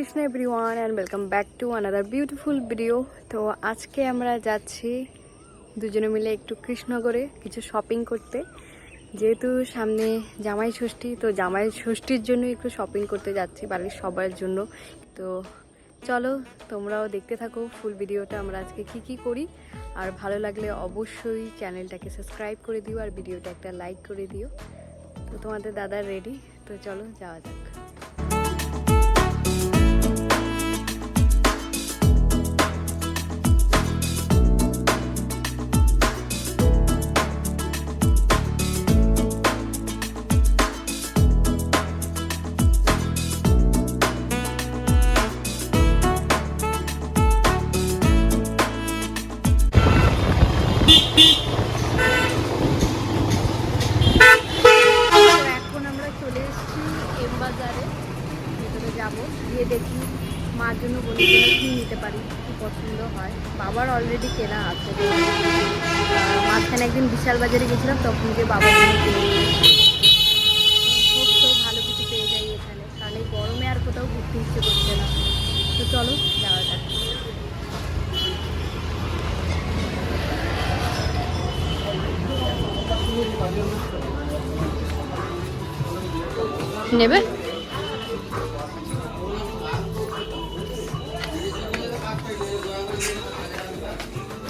Krishna everyone and welcome back to another beautiful video তো আজকে আমরা যাচ্ছি দুজনে মিলে একটু কৃষ্ণগরে কিছু শপিং করতে। যেহেতু সামনে জামাই ষষ্ঠী, তো জামাই ষষ্ঠীর জন্য একটু শপিং করতে যাচ্ছি বাড়ির সবার জন্য। তো চলো তোমরাও দেখতে থাকো ফুল ভিডিওটা আমরা আজকে কি কি করি। আর ভালো লাগলে অবশ্যই চ্যানেলটাকে সাবস্ক্রাইব করে দিও আর ভিডিওটা একটা লাইক করে দিও। তো তোমাদের দাদা রেডি তো চলো যাওয়া যাক। নেবে?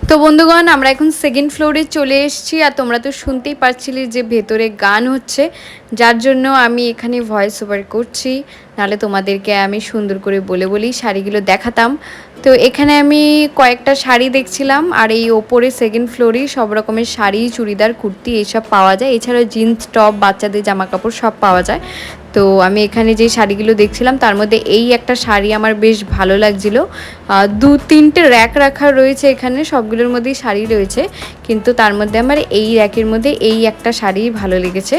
তো বন্ধুগণ, আমরা এখন সেকেন্ড ফ্লোরে চলে এসেছি আর তোমরা তো শুনতেই পারছিলে যে ভেতরে গান হচ্ছে। যার জন্য আমি এখানে ভয়েস ওভার করছি। নাহলে তোমাদেরকে আমি সুন্দর করে বলে বলেই শাড়িগুলো দেখাতাম। তো এখানে আমি কয়েকটা শাড়ি দেখছিলাম আর এই ওপরে সেকেন্ড ফ্লোরেই সব রকমের শাড়ি, চুড়িদার, কুর্তি এইসব পাওয়া যায়। এছাড়া জিন্স টপ বাচ্চাদের জামা কাপড় সব পাওয়া যায়। তো আমি এখানে যে শাড়িগুলো দেখছিলাম, তার মধ্যে এই একটা শাড়ি আমার বেশ ভালো লাগছিল। দু তিনটে র্যাক রাখা রয়েছে এখানে, সবগুলোর মধ্যেই শাড়ি রয়েছে। কিন্তু তার মধ্যে আমার এই র্যাকের মধ্যে এই একটা শাড়ি ভালো লেগেছে।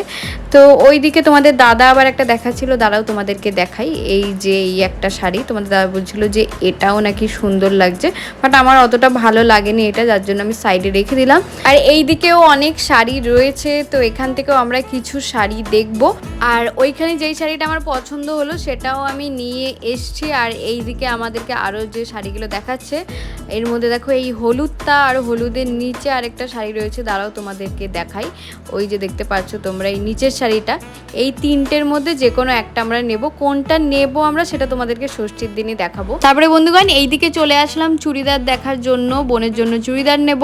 তো ওইদিকে তোমাদের দাদা আবার একটা দেখাচ্ছিল, দাদাও তোমাদেরকে দেখাই। এই যে এই একটা শাড়ি, তোমাদের দাদা বলছিল যে এটাও নাকি সুন্দর লাগছে বাট আমার অতটা ভালো লাগেনি এটা, যার জন্য আমি সাইডে রেখে দিলাম। আর এই দিকেও অনেক শাড়ি রয়েছে, তো এখান থেকেও আমরা কিছু শাড়ি দেখব। আর ওইখানে যেই শাড়িটা আমার পছন্দ হলো, সেটাও আমি নিয়ে এসছি। আর এই দিকে আমাদেরকে আরও যে শাড়িগুলো দেখাচ্ছে, এর মধ্যে দেখো এই হলুদটা আর হলুদের নিচে আরেকটা শাড়ি রয়েছে, দাঁড়াও তোমাদেরকে দেখাই। ওই যে দেখতে পাচ্ছ তোমরা এই নিচের শাড়িটা। এই তিনটের মধ্যে যে কোনো একটা আমরা নেব। কোনটা নেব আমরা সেটা তোমাদেরকে ষষ্ঠীর দিনই দেখাবো। তারপরে বন্ধুগণ, এইদিকে চলে আসলাম চুড়িদার দেখার জন্য, বোনের জন্য চুড়িদার নেব।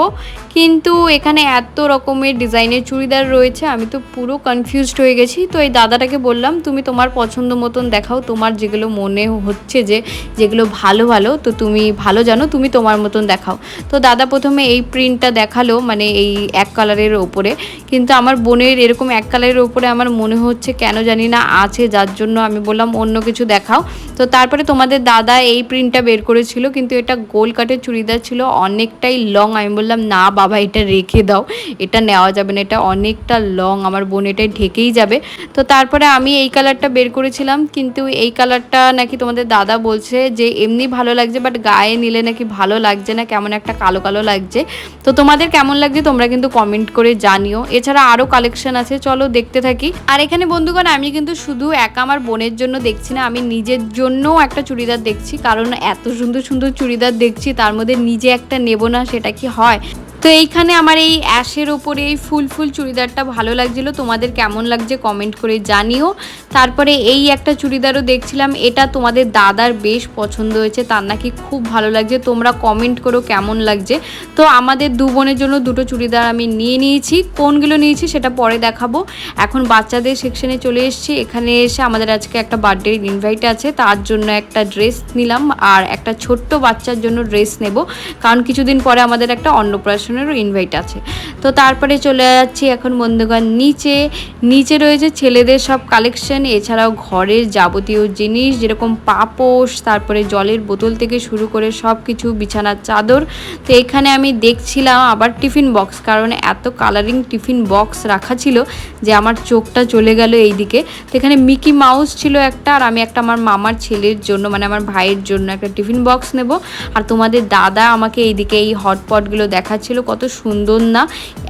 কিন্তু এখানে এত রকমের ডিজাইনের চুড়িদার রয়েছে, আমি তো পুরো কনফিউজড হয়ে গেছি। তো এই দাদাটাকে বললাম, তুমি তোমার পছন্দ মতন দেখাও, তোমার যেগুলো মনে হচ্ছে যে, যেগুলো ভালো ভালো, তো তুমি ভালো জানো, তুমি তোমার মতন দেখাও। তো দাদা প্রথমে এই প্রিন্টটা দেখাল। মানে এই এক কালারের ওপরে। কিন্তু আমার বোনের এরকম এক কালারের ওপরে আমার মনে হচ্ছে কেন জানি না আছে, যার জন্য আমি বললাম অন্য কিছু দেখাও। তো তারপরে তোমাদের দাদা এই প্রিন্টটা বের করেছিল, কিন্তু এটা গোল কাটের চুড়িদার ছিল, অনেকটাই লং আমি বললাম, না বাবা, এটা রেখে দাও, এটা নেওয়া যাবে না, এটা অনেকটা লং আমার বোন এটাই ঢেকেই যাবে। তো তারপরে আমি এই কালারটা বের করেছিলাম, কিন্তু এই কালারটা নাকি তোমাদের দাদা বলছে যে এমনি ভালো লাগছে বাট গায়ে নিলে নাকি ভালো লাগছে না, কেমন একটা কালো কালো লাগছে। তো তোমাদের কেমন লাগছে তোমরা কিন্তু কমেন্ট করে জানিও। এছাড়া আরও কালেকশন আছে, চলো দেখতে থাকি। আর এখানে বন্ধুগণ, আমি কিন্তু শুধু একা আমার বোনের জন্য দেখছি না, আমি নিজের জন্যও একটা চুড়িদার দেখছি, কারণ এত সুন্দর সুন্দর চুড়িদার দেখছি, তার মধ্যে নিজে একটা নেব না, সেটা কি হয়? তো এইখানে আমার এই অ্যাশের ওপরে এই ফুল ফুল চুড়িদারটা ভালো লাগছিল। তোমাদের কেমন লাগছে কমেন্ট করে জানিও। তারপরে এই একটা চুড়িদারও দেখছিলাম, এটা তোমাদের দাদার বেশ পছন্দ হয়েছে, তার নাকি খুব ভালো লাগছে। তোমরা কমেন্ট করো কেমন লাগছে। তো আমাদের দু বোনের জন্য দুটো চুড়িদার আমি নিয়ে নিয়েছি। কোনগুলো নিয়েছি সেটা পরে দেখাবো। এখন বাচ্চাদের সেকশনে চলে এসেছি। এখানে এসে আমাদের আজকে একটা বার্থডে ইনভাইট আছে, তার জন্য একটা ড্রেস নিলাম আর একটা ছোট্ট বাচ্চার জন্য ড্রেস নেব। কারণ কিছুদিন পরে আমাদের একটা অন্নপ্রাশনেরও ইনভাইট আছে। তো তারপরে চলে যাচ্ছি এখন বন্ধুগণ নিচে। নিচে রয়েছে ছেলেদের সব কালেকশন এছাড়াও ঘরের যাবতীয় জিনিস, যেরকম পাপোশ, তারপরে জলের বোতল থেকে শুরু করে সব কিছু বিছানার চাদর। তো এখানে আমি দেখছিলাম আবার টিফিন বক্স কারণ এত কালারিং টিফিন বক্স রাখা ছিল যে আমার চোখটা চলে গেল এই দিকে তো এখানে মিকি মাউস ছিল একটা, আর আমি একটা আমার মামার ছেলের জন্য মানে আমার ভাইয়ের জন্য একটা টিফিন বক্স নেব। আর তোমাদের দাদা আমাকে এইদিকে এই হটপটগুলো দেখাচ্ছিল। ছিল কত সুন্দর না।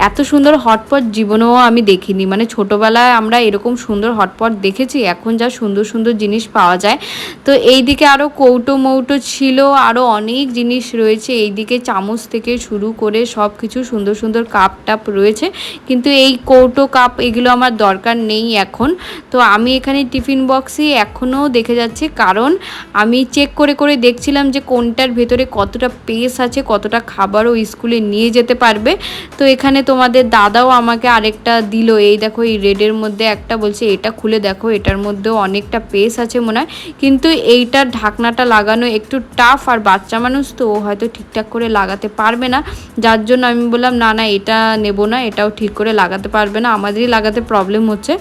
এত সুন্দর হটপট জীবনেও আমি দেখিনি। মানে ছোটোবেলায় আমরা এরকম সুন্দর হটপট দেখেছি, এখন যা সুন্দর সুন্দর জিনিস পাওয়া যায়। তো এই দিকে আরও কৌটো মৌটো ছিল আরও অনেক জিনিস রয়েছে। এই দিকে চামচ থেকে শুরু করে সব কিছু সুন্দর সুন্দর কাপ টাপ রয়েছে। কিন্তু এই কৌটো কাপ এগুলো আমার দরকার নেই এখন। তো আমি এখানে টিফিন বক্সে এখনও দেখে যাচ্ছি। কারণ আমি চেক করে করে দেখছিলাম যে কোনটার ভেতরে কতটা পেস আছে, কতটা খাবারও স্কুলে নিয়ে যেতে পারবে। তো এখানে তোমাদের দাদাও আমাকে আরেকটা দিল। এই দেখো, এই রেডের মধ্যে একটা বলছে, এটা খুলে দেখো, এটার মধ্যেও অনেকটা পেস আছে মনে হয়। কিন্তু এইটার ঢাকনাটা লাগানো একটু টাফ আর বাচ্চা মানুষ তো, ও হয়তো ঠিকঠাক করে লাগাতে পারবে না। যার জন্য আমি বললাম, না না, এটা নেব না, এটাও ঠিক করে লাগাতে পারবে না, আমাদেরই লাগাতে প্রবলেম হচ্ছে।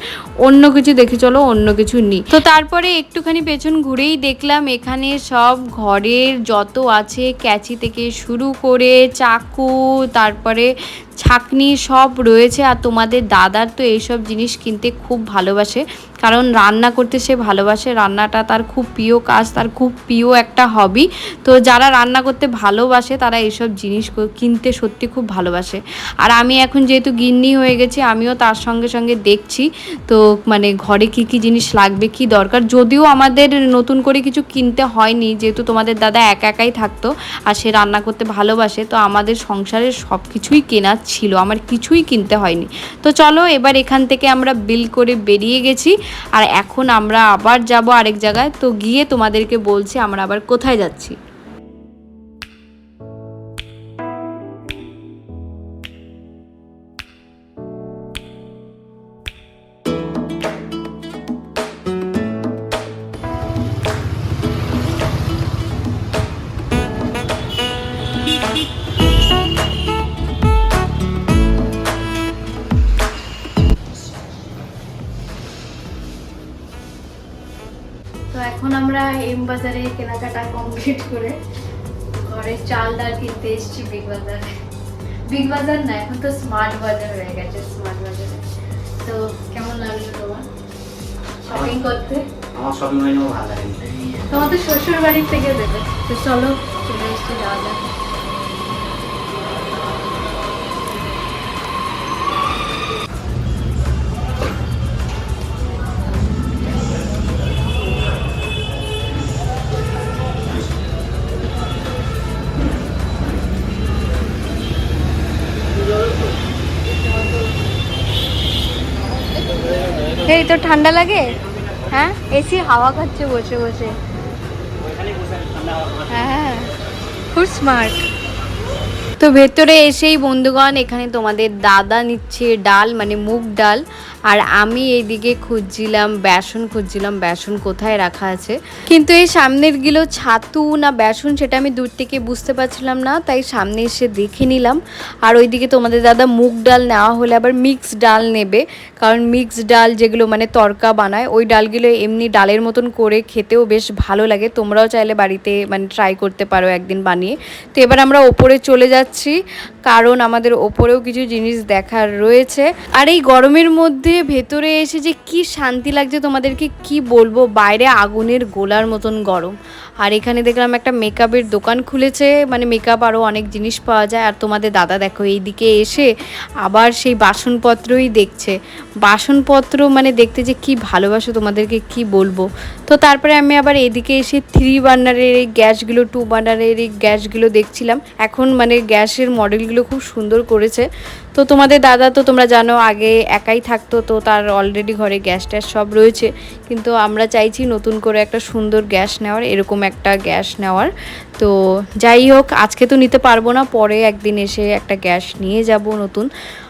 অন্য কিছু দেখে চলো, অন্য কিছু নিই তো তারপরে একটুখানি পেছন ঘুরেই দেখলাম, এখানে সব ঘরের যত আছে, ক্যাচি থেকে শুরু করে চাকু তারপরে ছাকনি সব রয়েছে আর তোমাদের দাদার তো এইসব জিনিস কিনতে খুব ভালোবাসে। কারণ রান্না করতে সে ভালোবাসে। রান্নাটা তার খুব প্রিয় কাজ, তার খুব প্রিয় একটা হবি তো যারা রান্না করতে ভালোবাসে, তারা এইসব জিনিস কিনতে সত্যি খুব ভালোবাসে। আর আমি এখন যেহেতু গিন্নি হয়ে গেছি, আমিও তার সঙ্গে সঙ্গে দেখছি। তো মানে ঘরে কি কি জিনিস লাগবে, কি দরকার? যদিও আমাদের নতুন করে কিছু কিনতে হয়নি, যেহেতু তোমাদের দাদা একা একাই থাকতো আর সে রান্না করতে ভালোবাসে, তো আমাদের সংসারের সব কিছুই কেনার ছিল। আমার কিছুই কিনতে হয়নি। তো চলো এবার এখান থেকে আমরা বিল করে বেরিয়ে গেছি। আর এখন আমরা আবার যাব আরেক জায়গায়। তো গিয়ে তোমাদেরকে বলছি আমরা আবার কোথায় যাচ্ছি। এম বাজারে কেনাকাটা কমপ্লিট করে ঘরে চাল ডাল কিনতে এসছি বিগ বাজারে বিগ বাজার না এখন তো স্মার্ট বাজার হয়ে গেছে স্মার্ট বাজারে তো কেমন লাগল তোমার শপিং করতে? আমার শপিং ভালো লাগে। তোমাদের শ্বশুর বাড়ির থেকে দেবে। তো চলো চলে এসছি যাওয়া যাক। তো ঠান্ডা লাগে? হ্যাঁ? এসি হাওয়া খাচ্ছে বসে বসে। হ্যাঁ খুব স্মার্ট তো ভেতরে এসেই বন্ধুগণ, এখানে তোমাদের দাদা নিচ্ছে ডাল মানে মুগ ডাল। আর আমি এইদিকে খুঁজছিলাম, বেসন খুঁজছিলাম, বেসন কোথায় রাখা আছে। কিন্তু এই সামনেরগুলো ছাতু না বেসন, সেটা আমি দূর থেকে বুঝতে পারছিলাম না, তাই সামনে এসে দেখে নিলাম। আর ওইদিকে তোমাদের দাদা মুগ ডাল নেওয়া হলে আবার মিক্স ডাল নেবে। কারণ মিক্স ডাল যেগুলো মানে তরকা বানায়, ওই ডালগুলো এমনি ডালের মতন করে খেতেও বেশ ভালো লাগে। তোমরাও চাইলে বাড়িতে মানে ট্রাই করতে পারো একদিন বানিয়ে। তো এবার আমরা ওপরে চলে যাচ্ছি। কারণ আমাদের ওপরেও কিছু জিনিস দেখার রয়েছে। আর এই গরমের মধ্যে ভেতরে এসে যে কি শান্তি লাগছে তোমাদেরকে কি বলব? বাইরে আগুনের গোলার মতন গরম। আর এখানে দেখলাম একটা মেকআপের দোকান খুলেছে মানে মেকআপ আরও অনেক জিনিস পাওয়া যায়। আর তোমাদের দাদা দেখো এইদিকে এসে আবার সেই বাসনপত্রই দেখছে। বাসনপত্র মানে দেখতে যে কি ভালোবাসো তোমাদেরকে, কি বলব? তো তারপরে আমি আবার এদিকে এসে থ্রি বার্নারের এই গ্যাসগুলো টু বার্নারের এই গ্যাসগুলো দেখছিলাম। এখন মানে গ্যাসের মডেলগুলো খুব সুন্দর করেছে। তো তোমাদের দাদা তো তোমরা জানো, আগে একাই থাকতো, তো তার অলরেডি ঘরে গ্যাস ট্যাস সব রয়েছে। কিন্তু আমরা চাইছি নতুন করে একটা সুন্দর গ্যাস নেওয়ার, এরকম একটা গ্যাস নেওয়ার। তো যাই হোক, আজকে তো নিতে পারব না, পরে একদিন এসে একটা গ্যাস নিয়ে যাব নতুন।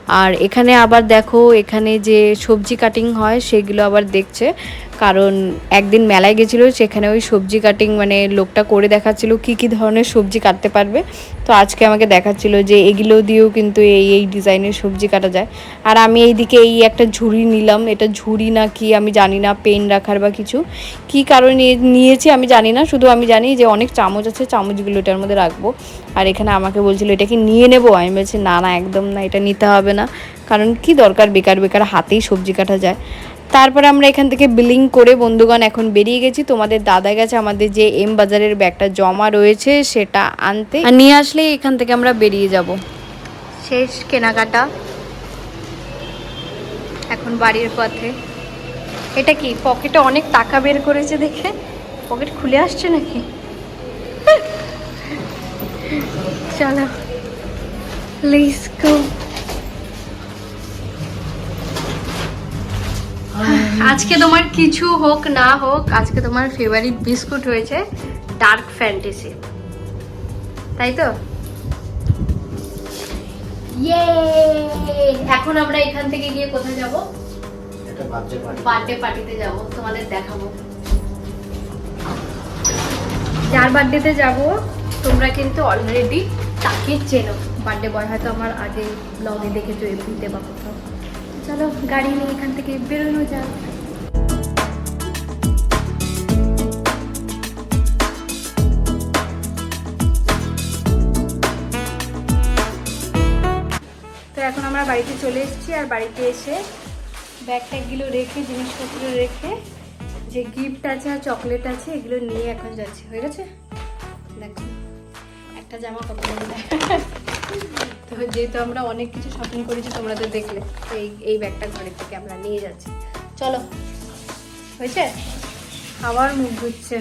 আর এখানে আবার দেখো এখানে যে সবজি কাটিং হয় সেগুলো আবার দেখছে। কারণ একদিন মেলায় গেছিল, সেখানে ওই সবজি কাটিং মানে লোকটা করে দেখাচ্ছিল কি কি ধরনের সবজি কাটতে পারবে। তো আজকে আমাকে দেখাচ্ছিল যে এগুলো দিয়েও কিন্তু এই এই ডিজাইনের সবজি কাটা যায়। আর আমি এইদিকে এই একটা ঝুড়ি নিলাম, এটা ঝুড়ি না কি আমি জানি না, পেন রাখার বা কিছু। কি কারণে নিয়েছি আমি জানি না, শুধু আমি জানি যে অনেক চামচ আছে, চামচগুলো এটার মধ্যে রাখব। আর এখানে আমাকে বলছিল এটা কি নিয়ে নেব। আমি বলছি, না না, একদম না, এটা নিতে হবে না। কারণ কি দরকার? বেকার বেকার হাতেই সবজি কাটা যায়। তারপরে আমরা এখান থেকে বিলিং করে বন্ধুগণ এখন বেরিয়ে গেছি। তোমাদের দাদা গেছে আমাদের যে এম বাজারের ব্যাগটা জমা রয়েছে সেটা আনতে। আর নিয়ে আসলে এখান থেকে আমরা বেরিয়ে যাব। শেষ কেনাকাটা। এখন বাড়ির পথে। এটা কি, পকেটে অনেক টাকা বের করেছে দেখে? পকেট খুলে আসছে নাকি? চলো লেটস আজকে তোমার কিছু হোক না হোক আজকে তোমার ফেভারিট বিস্কুট হয়েছে ডার্ক ফ্যান্টাসি তাই তো? এখন আমরা এখান থেকে গিয়ে কোথায় যাব? বার্থডে পার্টিতে যাব তোমাদের দেখাবো। যার বার্থডেতে যাব তোমরা কিন্তু অলরেডি তাকে চেনো। বার্থডে বয় হয়তো আমার আগে ব্লগে দেখেছ এফবিতে বা কোথাও। চলো, গাড়ি নিয়ে এখান থেকে বেরোনো যাক। তো এখন আমরা বাড়িতে চলে এসেছি আর বাড়িতে এসে ব্যাগ ট্যাগগুলো রেখে জিনিসপত্র রেখে যে গিফট আছে আর চকলেট আছে, এগুলো নিয়ে এখন যাচ্ছি। হয়ে গেছে? দেখো, একটা জামা কাপড় তবে যেহেতু আমরা অনেক কিছু শপিং করেছি তোমরা দেখলে এই এই ব্যাগটা ঘরের থেকে আমরা নিয়ে যাচ্ছি। চলো হয়েছে? আবার মুখ ধুচ্ছে।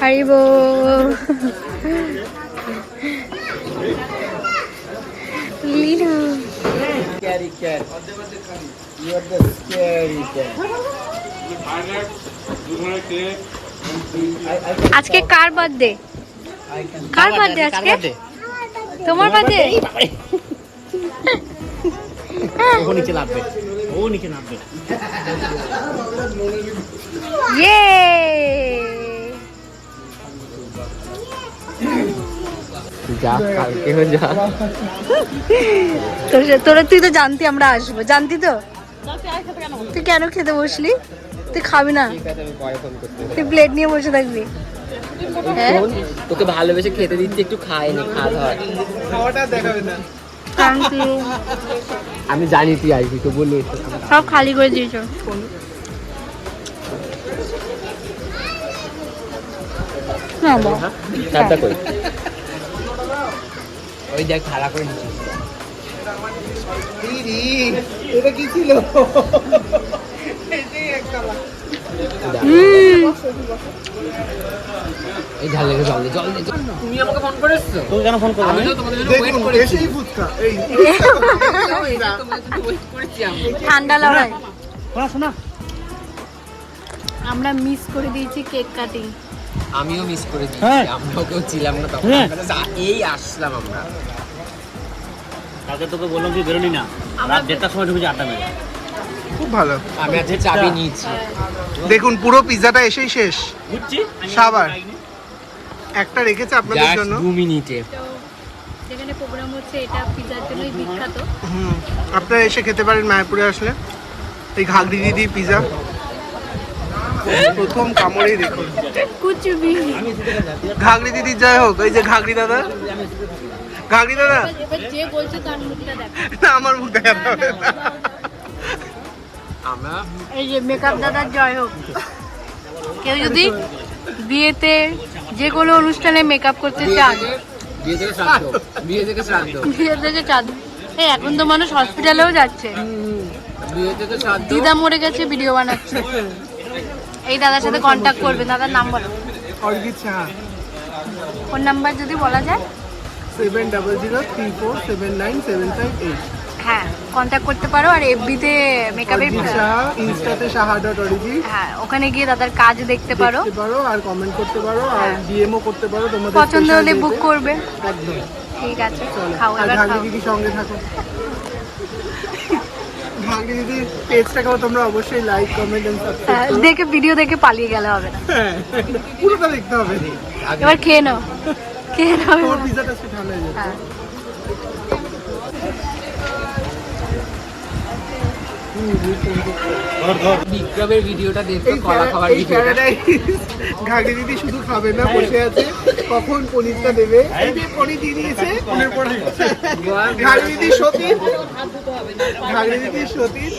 হারিব। লিনু। Scary cat. You are the scary cat. আজকে কার বার্থডে কার বার্থডে আজকে? তোমার বার্থডে ও নিচে নামবে। ও নিচে নামবে। ইয়ে! যা যা। তোরা তুই তো জানতি আমরা আসব। জানতি তো? তুই কেন খেতে বসলি? তুই খাবি না। ঠিক আছে আমি পরে ফোন করতে তুই প্লেট নিয়ে বসে থাকবি। হ্যাঁ? তোকে ভালোবেসে খেতে দিচ্ছি একটু খায় নি খা ধর। থ্যাংক ইউ আমি জানি তুই আসবি তো বলি সব খালি করে দিয়েছ। না কই? ওই দেখ খালা করে নিচ্ছি এটা কি ছিল? এই ঝাল লেগে জল দে জল দে। তুমি আমাকে ফোন করেছ? তুমি কেন ফোন আমি তো তোমাদের জন্য ওয়েট করেছি। ফুচকা এই। এই যে ওয়েট করেছি আমি ঠান্ডা লড়াই। শোনা শোনা আমরা মিস করে দিয়েছি কেক কাটিং আমিও মিস করে দিয়েছি হ্যাঁ। আমরাও কেউ ছিলাম না তখন। হ্যাঁ। আমরা যা- এই আসলাম আমরা। কালকে তোকে বললাম তুই বেরোনি না। রাত দেড়টার সময় ঢুকেছি আটটা মেরে। খুব ভালো। আমি আজকে চাবি নিয়েছি। দেখুন পুরো পিৎজাটা এসেই শেষ। বুঝছি? সাবার। একটা রেখেছে আপনাদের জাস্ট জন্য। দু মিনিটে। যেখানে প্রোগ্রাম হচ্ছে এটা পিজার জন্যই বিখ্যাত। হুম আপনারা এসে খেতে পারেন মায়াপুরে আসলে। এই ঘাগরি দিদি পিজা প্রথম কামড়েই দেখুন। ঘাগরি দিদির যাই হোক এই যে ঘাগরি দাদা। ঘাগরি দাদা। যে বলছে তার মুখটা দেখ। না আমার মুখ না। এই যে মেকআপ দাদার জয় হোক। কেউ যদি বিয়েতে যে কোনো অনুষ্ঠানে মেকআপ করতে চান। বিয়ে থেকে শ্রাদ্ধ। বিয়ে থেকে শ্রাদ্ধ। বিয়ে থেকে চান এই এখন তো মানুষ হসপিটালেও যাচ্ছে। বিয়ে থেকে শ্রাদ্ধ। দিদা মরে গেছে ভিডিও বানাচ্ছে। এই দাদার সাথে কন্ট্যাক্ট করবে দাদার নাম বলো। সাহা। ফোন নাম্বার যদি বলা যায়। Seven double zero three four seven nine seven five eight হ্যাঁ কন্ট্যাক্ট করতে পারো আর এফবিতে মেকআপের ইনস্টাতে সাহা ডট হ্যাঁ ওখানে গিয়ে দাদার কাজ দেখতে পারো। দেখতে পারো আর কমেন্ট করতে পারো আর হ্যাঁ। ডিএমও করতে পারো তোমাদের পছন্দ হলে বুক করবে। একদম। ঠিক আছে খাও এবার খাও। দিদির সঙ্গে থাকো। পেজটাকেও তোমরা অবশ্যই লাইক কমেন্ট এন্ড সাবস্ক্রাইব দেখে ভিডিও দেখে পালিয়ে গেলে হবে না। হ্যাঁ পুরোটা দেখতে হবে। এবার খেয়ে নাও। খেয়ে নাও। পিজাটা ঠান্ডা হয়ে যাবে বিক্রমের ভিডিওটা দেখতো কলা প্যারাডাইস ঘাগরি দিদি শুধু খাবে না বসে আছে। কখন পনিরটা দেবে? এই যে পনির দিয়ে দিয়েছে। ঘাগরি দিদি সতীন। দিদি সতীন।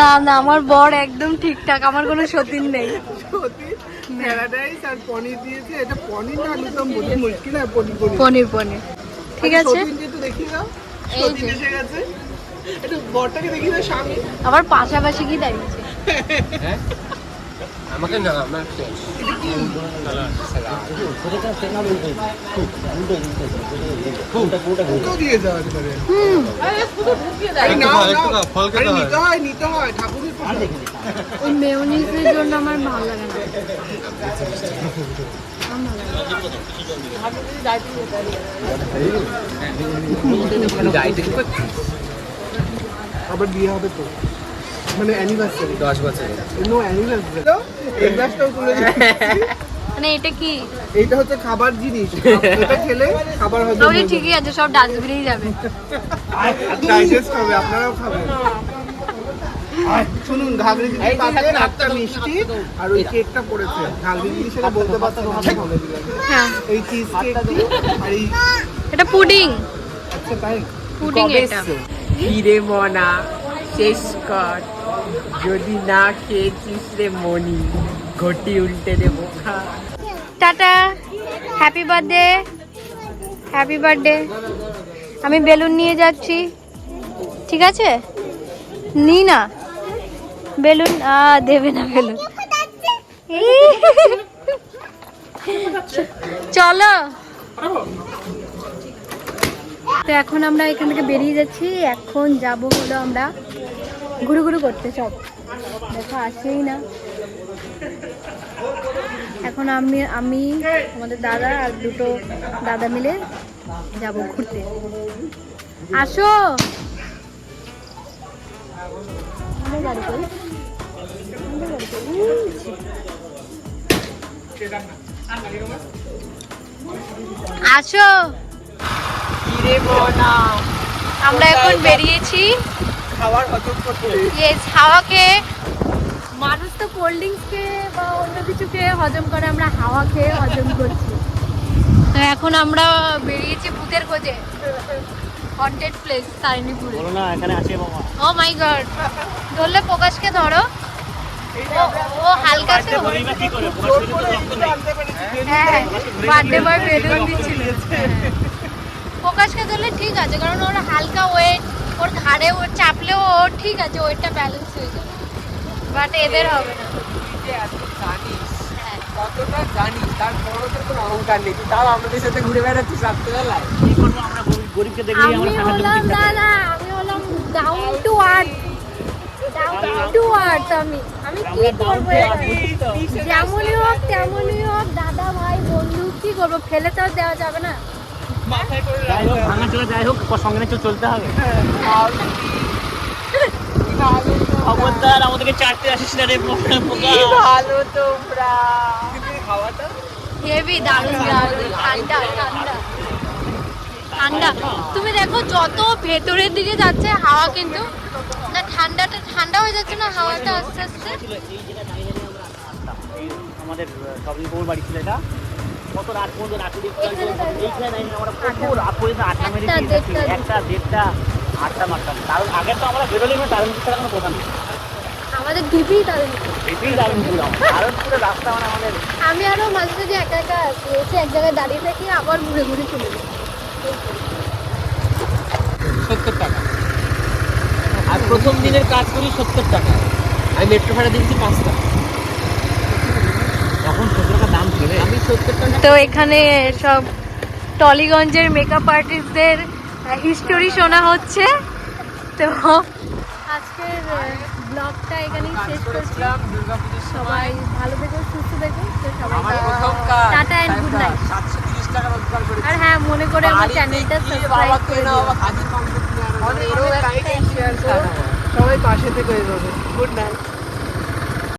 না না আমার বর একদম ঠিকঠাক আমার কোনো সতীন নেই। সতীন প্যারাডাইস আর পনির দিয়েছে। এটা পনির না বোঝা মুশকিল আর পনির পনির। পনির পনির। ঠিক আছে? দেখিয়ে দাও। সতীন এসে গেছে। একটু বরটাকে দেখিয়ে দাও স্বামী। আবার পাশাপাশি কি দাঁড়িয়েছে হ্যাঁ? আমাকে না আমার মেয়নিজের জন্য আমার ভালো লাগে না। ডাইটিং করছিস? আবার বিয়ে হবে তো। মানে অ্যানিভার্সারি দশ বছরে নো অ্যানিভার্সারি এই গ্লাসটাও তুলে দিচ্ছি। মানে এটা কি? এইটা হচ্ছে খাবার জিনিস। এটা খেলে খাবার হজম ঠিকই আছে সব ডাস্টবিনেই যাবে। ডাইজেস্ট হবে আপনারাও খাবেন। শুনুন ঘাগরি একটা মিষ্টি আর ওই কেকটা পড়েছে। ঘাগরি দিদি সেটা বলতে পারতো ভালো হ্যাঁ। এই চিজ কেকটি আর এই এটা পুডিং আচ্ছা তাই? পুডিং এটা? হিরে মনা শেষ কর। যদি না খেয়েছিস রে মনি ঘটি উল্টে দেবো tata happy birthday happy birthday আমি বেলুন নিয়ে যাচ্ছি ঠিক আছে? নি না। বেলুন আ দেবে না বেলুন। চলো। তো এখন আমরা এখান থেকে বেরিয়ে যাচ্ছি। এখন যাব হলো আমরা ঘুরু ঘুরু করতে সব দেখো, আসেই না। এখন আমি আমি, আমাদের দাদা আর দুটো দাদা মিলে যাব ঘুরতে। আসো। আসো! আমরা এখন বেরিয়েছি। হজম ইয়েস হাওয়াকে মানুষ তো কোল্ড ড্রিঙ্কস খেয়ে বা অন্য কিছু খেয়ে হজম করে আমরা হাওয়া খেয়ে হজম করছি। তো এখন আমরা বেরিয়েছি ভূতের খোঁজে। হন্টেড প্লেস তারিণীপুরে বলো না এখানে আছে বাবা। ও মাই গড ধরলে প্রকাশকে ধরো। ও- ও হালকা রক্ত নেই হ্যাঁ বার্থডে বয় বেলুন দিচ্ছিল। প্রকাশকে ধরলে ঠিক আছে কারণ ওর হালকা ওয়েট ওর ঘাড়ে ওর চাপলেও ওর ঠিক আছে ওয়েটটা ব্যালেন্স হয়ে যাবে। বাট এদের হবে না। হ্যাঁ। কতটা জানিস তারপরও তোর কোনো অহংকার নেই তাও আমাদের সাথে ঘুরে বেড়াচ্ছিস রাত্রেবেলায়। কি করব আমরা গরিবকে দেখলেই আমরা হলাম না না আমি হলাম down to earth down to earth আমি। আমি কি করব যেমনই হোক তেমনই হোক দাদা ভাই বন্ধু কি করব? ফেলে তো আর দেওয়া যাবে না। যাই হোক ভাঙা চলে যাই হোক সঙ্গে নিয়ে চলতে হবে খবরদার আমাদেরকে চারটে আসিস না রে পোকা পোকা। ভালো তোমরা। খাওয়াটা হেভি দারুণ দারুণ। ঠান্ডা ঠান্ডা। ঠান্ডা। তুমি দেখো যত ভেতরের দিকে যাচ্ছে হাওয়া কিন্তু না ঠান্ডাটা ঠান্ডা হয়ে যাচ্ছে না হাওয়াটা আস্তে আস্তে? আমাদের শপিং বাড়ি ছিল এটা। কত রাত পর্যন্ত রাত্রি এইখানে দাঁড়িয়ে আমরা রাত পর্যন্ত মেরে একটা, দেড়টা, মারতাম। কারণ আগে তো আমরা কোনো কথা নেই। আমাদের ডিপি তাদের এটাই দারুণ ছিল কারণ পুরো রাস্তা মানে আমাদের আমি আরও মাঝে মাঝে একা একা আসি এসে এক জায়গায় দাঁড়িয়ে থাকি আবার ঘুরে ঘুরে চলে যাই। সত্তর টাকা। আর প্রথম দিনের কাজ করি সত্তর টাকা। আমি মেট্রো ভাড়া দিচ্ছি পাঁচ টাকা তখন সত্তর টাকা দাম ছিল আমি সত্তর টাকা তো এখানে সব টলিগঞ্জের মেকআপ আর্টিস্টদের হিস্টোরি শোনা হচ্ছে। তো আজকের ব্লগটা এখানেই শেষ করছি। করেছিলাম দুর্গাপুজোর সময়। সবাই ভালো থেকো সুস্থ থেকো। টাটা অ্যান্ড গুড নাইট আর হ্যাঁ মনে করে আমার চ্যানেলটা সাবস্ক্রাইব করো সবাই পাশে থেকে গুড নাইট